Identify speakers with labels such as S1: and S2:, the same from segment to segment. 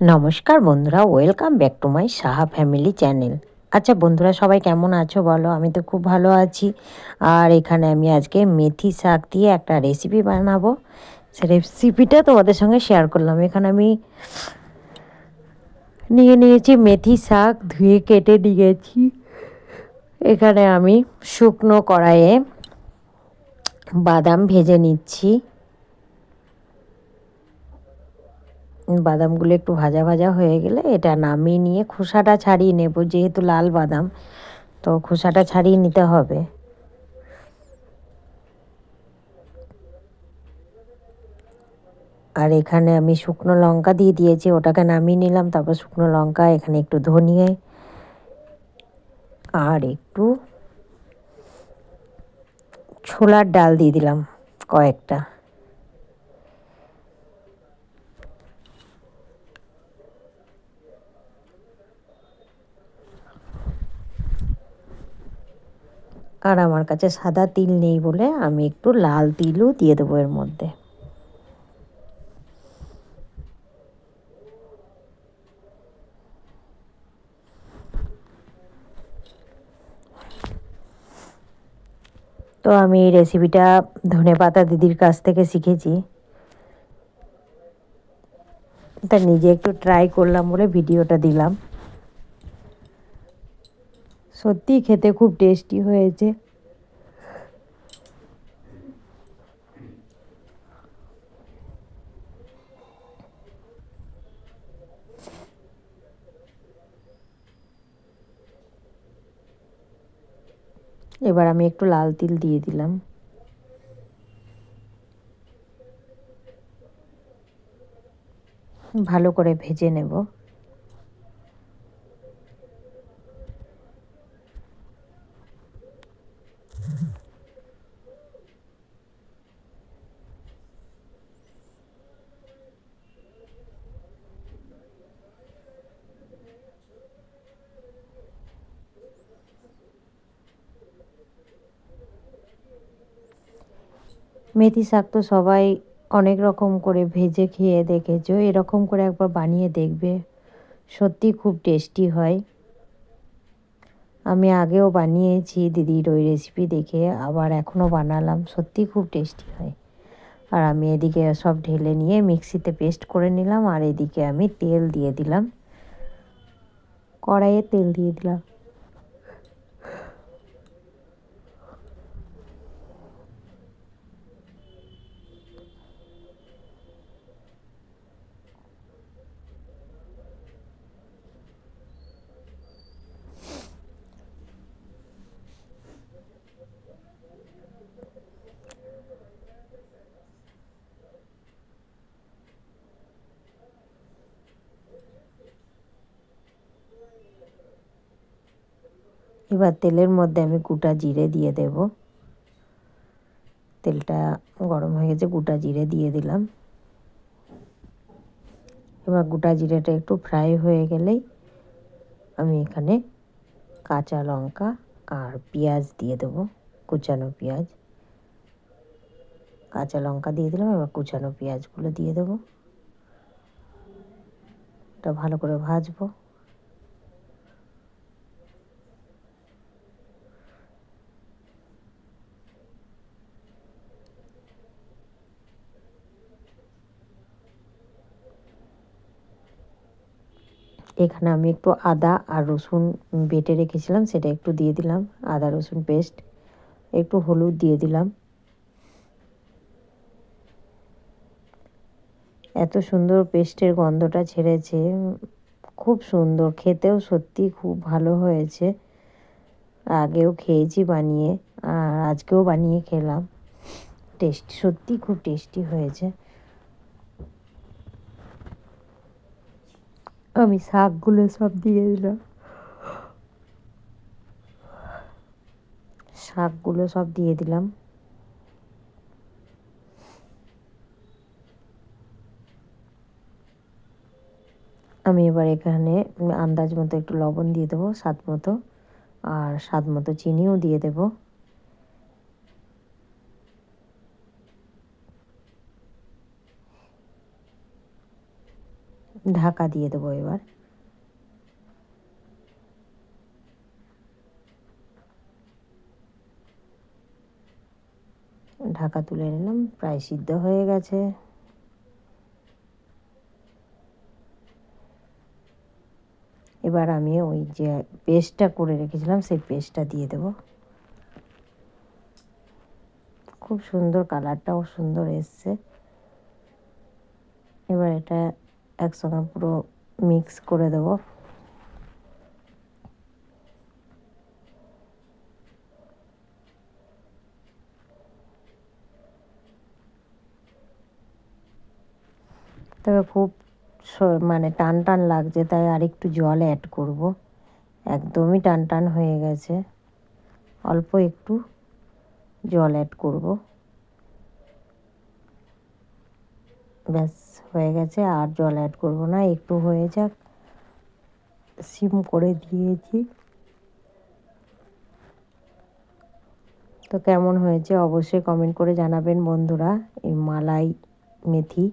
S1: নমস্কার বন্ধুরা, welcome back to my Saha family channel. আচ্ছা বন্ধুরা, সবাই কেমন আছো বলো? আমি তো খুব ভালো আছি। আর এখানে আমি আজকে মেথি শাক দিয়ে একটা রেসিপি বানাবো। সে রেসিপিটা তোমাদের সঙ্গে শেয়ার করলাম। এখানে আমি নিয়ে নিয়েছি মেথি শাক, ধুয়ে কেটে নিয়েছি এখানে আমি শুকনো কড়াইয়ে বাদাম ভেজে নিচ্ছি। বাদামগুলো একটু ভাজা ভাজা হয়ে গেলে এটা নামিয়ে নিয়ে খোসাটা ছাড়িয়ে নেব, যেহেতু লাল বাদাম, তো খোসাটা ছাড়িয়ে নিতে হবে। আর এখানে আমি শুকনো লঙ্কা দিয়ে দিয়েছি, ওটাকে নামিয়ে নিলাম, তারপর শুকনো লঙ্কা, এখানে একটু ধনিয়ে, আর একটু ছোলার ডাল দিয়ে দিলাম কয়েকটা। আর আমার কাছে সাদা তিল নেই বলে আমি একটু লাল তিলও দিয়ে দেবো এর মধ্যে। তো আমি এই রেসিপিটা ধনে পাতা দিদির কাছ থেকে শিখেছি। তা নিজে একটু ট্রাই করলাম বলে ভিডিওটা দিলাম। সত্যি খেতে খুব টেস্টি হয়েছে। এবার আমি একটু লাল তিল দিয়ে দিলাম। ভালো করে ভেজে নেব। মেথি শাক তো সবাই অনেক রকম করে ভেজে খেয়ে দেখেছ, এরকম করে একবার বানিয়ে দেখবে। সত্যি খুব টেস্টি হয়। আমি আগেও বানিয়েছি দিদির ওই রেসিপি দেখে, আবার এখনও বানালাম, সত্যি খুব টেস্টি হয়। আর আমি এদিকে সব ঢেলে নিয়ে মিক্সিতে পেস্ট করে নিলাম, আর এদিকে আমি তেল দিয়ে দিলাম। কড়াইয়ে তেল দিয়ে দিলাম। এবার তেলের মধ্যে আমি গোটা জিরে দিয়ে দেব। তেলটা গরম হয়ে গেছে, গোটা জিরে দিয়ে দিলাম। এবার গোটা জিরেটা একটু ফ্রাই হয়ে গেলেই আমি এখানে কাঁচা লঙ্কা আর পেঁয়াজ দিয়ে দেবো, কুচানো পেঁয়াজ। কাঁচা লঙ্কা দিয়ে দিলাম, এবার কুচানো পেঁয়াজগুলো দিয়ে দেবো। এটা ভালো করে ভাজবো। এখানে আমি একটু আদা আর রসুন বেটে রেখেছিলাম, সেটা একটু দিয়ে দিলাম। আদা, রসুন পেস্ট একটু হলুদ দিয়ে দিলাম। এত সুন্দর পেস্টের গন্ধটা ছেড়েছে, খুব সুন্দর, খেতেও সত্যি খুব ভালো হয়েছে। আগেও খেয়েছি বানিয়ে, আর আজকেও বানিয়ে খেলাম। টেস্ট, সত্যি খুব টেস্টি হয়েছে। আমি শাকগুলো সব দিয়ে দিলাম শাকগুলো সব দিয়ে দিলাম। আমি এবার এখানে আন্দাজ মতো একটু লবণ দিয়ে দেবো, স্বাদ মতো, আর স্বাদ মতো চিনিও দিয়ে দেবো। ঢাকা দিয়ে দেবো এবার। ঢাকা তুলে নিলাম, প্রায় সিদ্ধ হয়ে গেছে। এবার আমি ওই যে পেস্টটা করে রেখেছিলাম, সেই পেস্টটা দিয়ে দেব। খুব সুন্দর কালারটাও সুন্দর এসছে। এবার এটা একসঙ্গে পুরো মিক্স করে দেবো। তবে খুব মানে টান টান লাগছে, তাই আর একটু জল অ্যাড করব। একদমই টান টান হয়ে গেছে। অল্প একটু জল অ্যাড করব। ব্যাস, হয়ে গেছে, আর জল অ্যাড করব না, একটু হয়ে যাক। সিম করে দিয়েছি। তো কেমন হয়েছে অবশ্যই কমেন্ট করে জানাবেন বন্ধুরা, এই মালাই মেথি।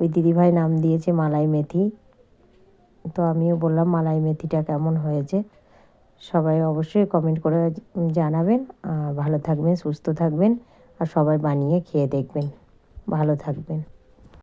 S1: ওই দিদিভাই নাম দিয়েছে মালাই মেথি। তো আমিও বললাম মালাই মেথিটা কেমন হয়েছে। সবাই অবশ্যই কমেন্ট করে জানাবেন। ভালো থাকবেন, সুস্থ থাকবেন, আর সবাই বানিয়ে খেয়ে দেখবেন। ভালো থাকবেন।